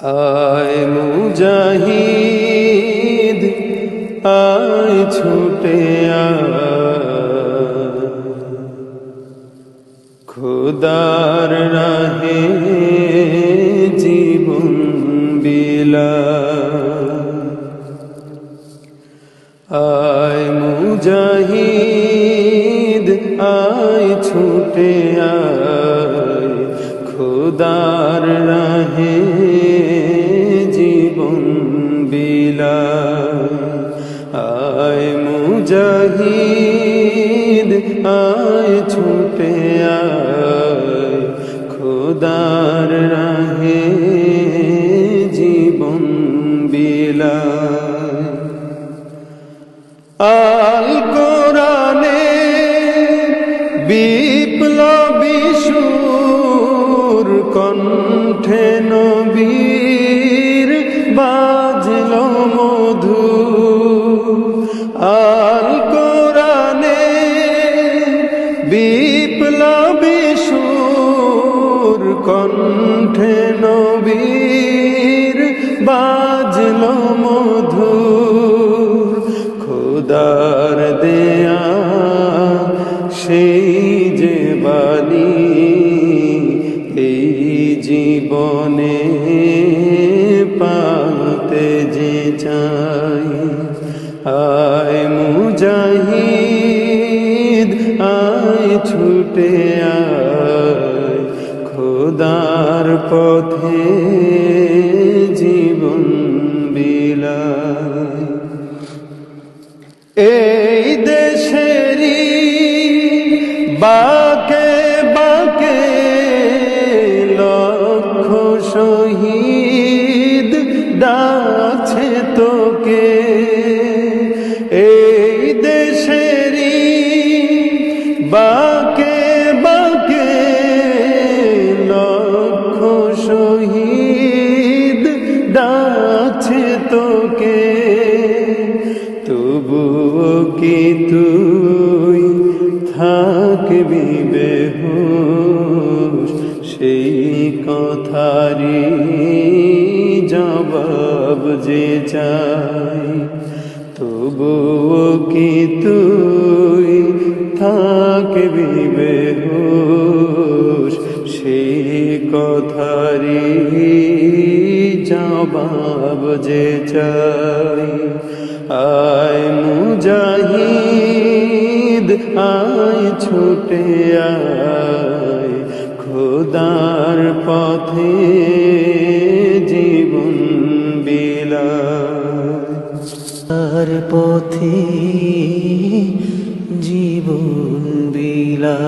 আয় মুজাহিদ, আয় ছুটে খুদার রাহে জীবন বিলা আয় মুজাহিদ, আয় ছুটে আয়। খুদার রাহে মুজাহিদ আয় ছুটে আয়। খুদার রাহে জীবন বিলা আল কোরআনে বিপ্লবী সুর কণ্ঠে নবীর কণ্ঠে নবীর বাজল মধুর, খুদার দেয়া সেই যে বাণী এই জীবনে পাতে যে চাই। আয় মুজাহিদ, আয় ছুটে খোদার পথে জীবন বিলায়। এই দেশেরই বাকে বাকে লক্ষ শহীদ ডাছে তোকে। এই দেশেরই বাকে কি তুই থাকবি বেহুশ। সেই কথারি জবাব যে চাই, তবুও কি তুই থাকবি বেহুশ? সেই কথারি জবাব যে চাই, আয় মুজাহিদ আয় ছুটে আয়। খোদার পথে জীবন বিলার পথে জীবন বিলা